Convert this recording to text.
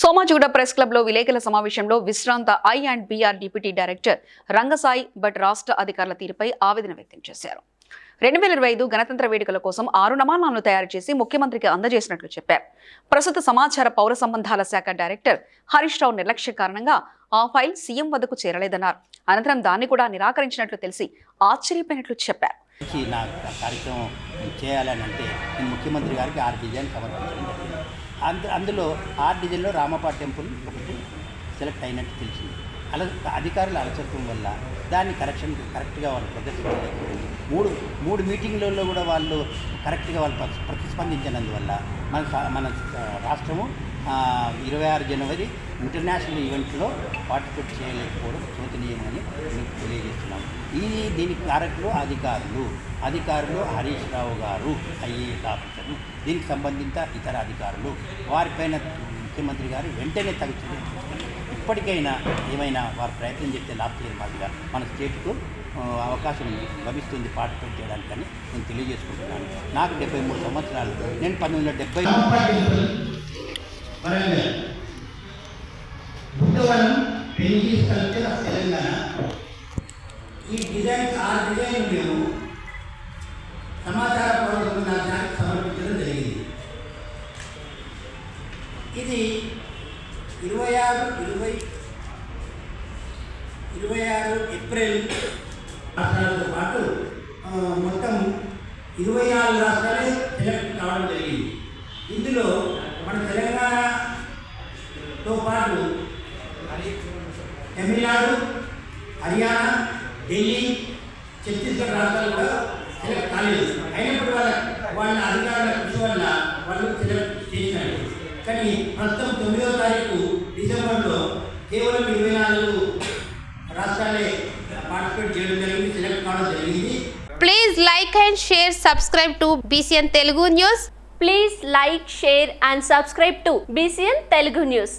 Somajiguda press క్లబ్లో విలేకరుల సమావేశంలో విశ్రాంత I and BR deputy director Rangasai Bhat రాష్ట్ర అధికారుల తీరుపై ఆవేదన వ్యక్తం చేశారు. రెండు వేల ఇరవై ఐదు గణతంత్ర వేడుకల కోసం ఆరు నమానాలను తయారు చేసి ముఖ్యమంత్రికి అందజేసినట్లు చెప్పారు. ప్రస్తుత సమాచార పౌర సంబంధాల శాఖ డైరెక్టర్ హరీష్ రావు నిర్లక్ష్య కారణంగా ఆ ఫైల్ సీఎం వద్దకు చేరలేదన్నారు. అనంతరం దాన్ని కూడా నిరాకరించినట్లు తెలిసి ఆశ్చర్యపోయినట్లు చెప్పారు. నా కార్యక్రమం చేయాలని అంటే నేను ముఖ్యమంత్రి గారికి ఆరు డిజైన్ సమర్పించడం జరిగింది. అందు అందులో ఆరు డిజైన్లో రామపా టెంపుల్ ఒకటి సెలెక్ట్ అయినట్టు తెలిసింది. అలా అధికారుల అలసత్వం వల్ల దాన్ని కరెక్షన్ కరెక్ట్గా వాళ్ళు ప్రదర్శించలేకపోయింది. మూడు మూడు మీటింగ్లలో కూడా వాళ్ళు కరెక్ట్గా వాళ్ళు ప్రతిస్పందించినందువల్ల మన మన రాష్ట్రము ఇరవై ఆరు జనవరి ఇంటర్నేషనల్ ఈవెంట్లో పార్టిసిపేట్ చేయలేకపోవడం శోచనీయమని మీకు తెలియజేస్తున్నాం. ఈ దీనికి కారకులు అధికారులు. అధికారులు హరీష్ రావు గారు ఐఏఎస్ ఆఫీసర్లు దీనికి సంబంధిత ఇతర అధికారులు. వారిపైన ముఖ్యమంత్రి గారు వెంటనే తగు ఇప్పటికైనా ఏమైనా వారు ప్రయత్నం చేస్తే లాభ ఇయర్ మాదిరిగా మన స్టేట్కు అవకాశం లభిస్తుంది పార్టిసిపేట్ చేయడానికని నేను తెలియజేసుకుంటున్నాను. నాకు డెబ్బై మూడు సంవత్సరాలు. నేను పంతొమ్మిది వందల డెబ్బై వరంగల్ పెంచి పెళ్ళి కల్చర్ ఆఫ్ తెలంగాణ. ఈ డిజైన్స్ ఆ డిజైన్ మేము సమాచార పౌరసంఘానికి సమర్పించడం జరిగింది. ఇది ఇరవై ఆరు ఇరవై ఇరవై ఆరు ఏప్రిల్ రాష్ట్రాలతో పాటు మొత్తం ఇరవై నాలుగు రాష్ట్రాలే సెలెక్ట్ కావడం జరిగింది. ఇందులో మన తెలంగాణతో పాటు తమిళనాడు హర్యానా ఢిల్లీ ఛత్తీస్గఢ్ రాష్ట్రాలు కూడా సెలెక్ట్ కాలేదు. అయినప్పుడు వాళ్ళ వాళ్ళ అధికారుల కృషి వల్ల వాళ్ళు సెలెక్ట్ చేసినారు కానీ ప్రస్తుతం తొమ్మిదవ తారీఖు డిసెంబర్లో కేవలం ఇరవై నాలుగు రాష్ట్రాలే పార్టిసిపేట్ చేయడం జరిగింది సెలెక్ట్ కావడం జరిగింది. Please like and share subscribe to BCN Telugu news please like share and subscribe to BCN Telugu news